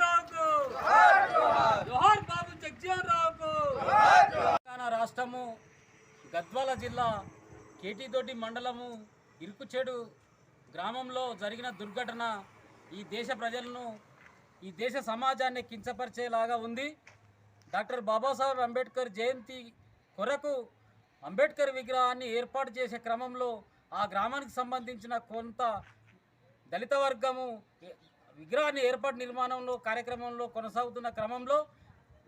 బాబు తెలంగాణ రాష్ట్రము గద్వాల జిల్లా కేటీతోటి మండలము ఇరుకుచేడు గ్రామంలో జరిగిన దుర్ఘటన ఈ దేశ ప్రజలను ఈ దేశ సమాజాన్ని కించపరిచేలాగా ఉంది. డాక్టర్ బాబాసాహెబ్ అంబేద్కర్ జయంతి కొరకు అంబేద్కర్ విగ్రహాన్ని ఏర్పాటు చేసే క్రమంలో ఆ గ్రామానికి సంబంధించిన కొంత దళిత వర్గము విగ్రహాన్ని ఏర్పాటు నిర్మాణంలో కార్యక్రమంలో కొనసాగుతున్న క్రమంలో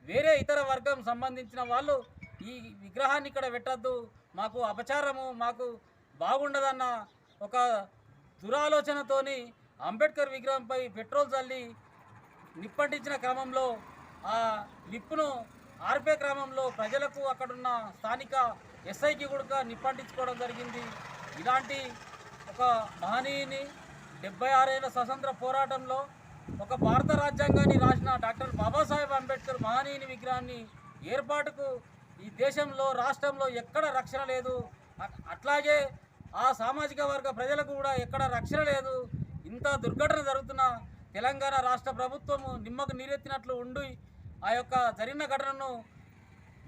వేరే ఇతర వర్గం సంబంధించిన వాళ్ళు ఈ విగ్రహాన్ని ఇక్కడ పెట్టద్దు మాకు అపచారము మాకు బాగుండదన్న ఒక దురాలోచనతోని అంబేద్కర్ విగ్రహంపై పెట్రోల్ చల్లి నిప్పంటించిన క్రమంలో ఆ నిప్పును ఆర్పే క్రమంలో ప్రజలకు అక్కడున్న స్థానిక ఎస్ఐకి కూడా నిప్పంటించుకోవడం జరిగింది. ఇలాంటి ఒక మహనీయుని డెబ్బై ఆరేళ్ళ స్వతంత్ర పోరాటంలో ఒక భారత రాజ్యాంగాన్ని రాసిన డాక్టర్ బాబాసాహెబ్ అంబేద్కర్ మహనీయుని విగ్రహాన్ని ఏర్పాటుకు ఈ దేశంలో రాష్ట్రంలో ఎక్కడ రక్షణ లేదు. అట్లాగే ఆ సామాజిక వర్గ ప్రజలకు కూడా ఎక్కడ రక్షణ లేదు. ఇంత దుర్ఘటన జరుగుతున్న తెలంగాణ రాష్ట్ర ప్రభుత్వము నిమ్మకు నీరెత్తినట్లు ఉండి ఆ యొక్క జరిగిన ఘటనను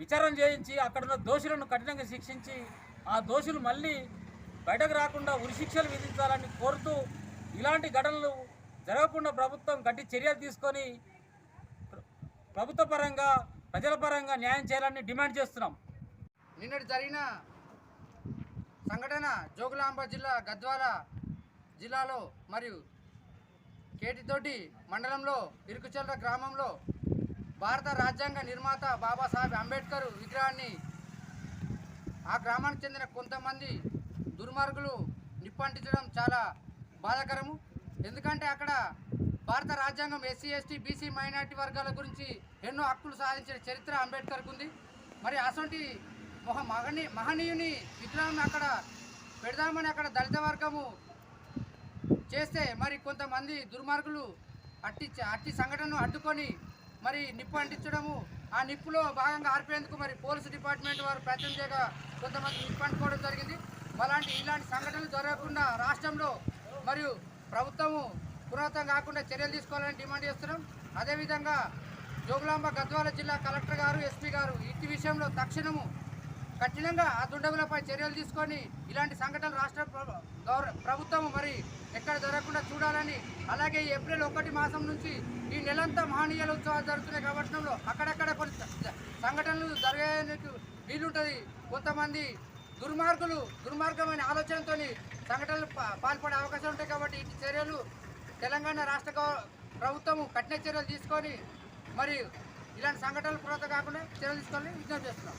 విచారణ చేయించి అక్కడున్న దోషులను కఠినంగా శిక్షించి ఆ దోషులు మళ్ళీ బయటకు రాకుండా ఉరిశిక్షలు విధించాలని కోరుతూ ఇలాంటి ఘటనలు జరగకుండా ప్రభుత్వం గట్టి చర్యలు తీసుకొని ప్రభుత్వ పరంగా ప్రజల పరంగా న్యాయం చేయాలని డిమాండ్ చేస్తున్నాం. నిన్నటి జరిగిన సంఘటన జోగులాంబ జిల్లా గద్వాల జిల్లాలో మరియు కేటితోటి మండలంలో ఇరుకుచల్ర గ్రామంలో భారత రాజ్యాంగ నిర్మాత బాబాసాహెబ్ అంబేద్కర్ విగ్రహాన్ని ఆ గ్రామానికి చెందిన కొంతమంది దుర్మార్గులు నిప్పంటించడం చాలా బాధాకరము. ఎందుకంటే అక్కడ భారత రాజ్యాంగం ఎస్సీ ఎస్టీ బీసీ మైనార్టీ వర్గాల గురించి ఎన్నో హక్కులు సాధించిన చరిత్ర అంబేద్కర్కు ఉంది. మరి అసొంటి ఒక మహనీ మహనీయుని విగ్రహం అక్కడ పెడదామని అక్కడ దళిత వర్గము చేస్తే మరి కొంతమంది దుర్మార్గులు అట్టి అట్టి సంఘటనను అడ్డుకొని మరి నిప్పు అంటించడము ఆ నిప్పులో భాగంగా ఆర్పేందుకు మరి పోలీసు డిపార్ట్మెంట్ వారు ప్రయత్నం చేయగా కొంతమంది నిప్పు అంటుకోవడం జరిగింది. అలాంటి ఇలాంటి సంఘటనలు జరగకుండా రాష్ట్రంలో మరియు ప్రభుత్వము పురాతం కాకుండా చర్యలు తీసుకోవాలని డిమాండ్ చేస్తున్నాం. అదేవిధంగా జోగులాంబ గద్వాల జిల్లా కలెక్టర్ గారు ఎస్పీ గారు ఇట్టి విషయంలో తక్షణము కఠినంగా ఆ దుండగులపై చర్యలు తీసుకొని ఇలాంటి సంఘటనలు రాష్ట్ర ప్ర- ప్రభుత్వం మరి ఎక్కడ జరగకుండా చూడాలని అలాగే ఏప్రిల్ ఒకటి మాసం నుంచి ఈ నెలంతా మహనీయుల ఉత్సవాలు జరుగుతున్నాయి కాబట్టి అక్కడక్కడ కొన్ని సంఘటనలు జరిగేందుకు వీలుంటుంది కొంతమంది దుర్మార్గులు దుర్మార్గమైన ఆలోచనతో సంఘటనలు పాల్పడే అవకాశం ఉంటాయి కాబట్టి ఇటు చర్యలు తెలంగాణ రాష్ట్ర ప్రభుత్వం కఠిన చర్యలు తీసుకొని మరి ఇలాంటి సంఘటనలు పురోత కాకుండా చర్యలు తీసుకోవాలని విజ్ఞప్తి చేస్తున్నాం.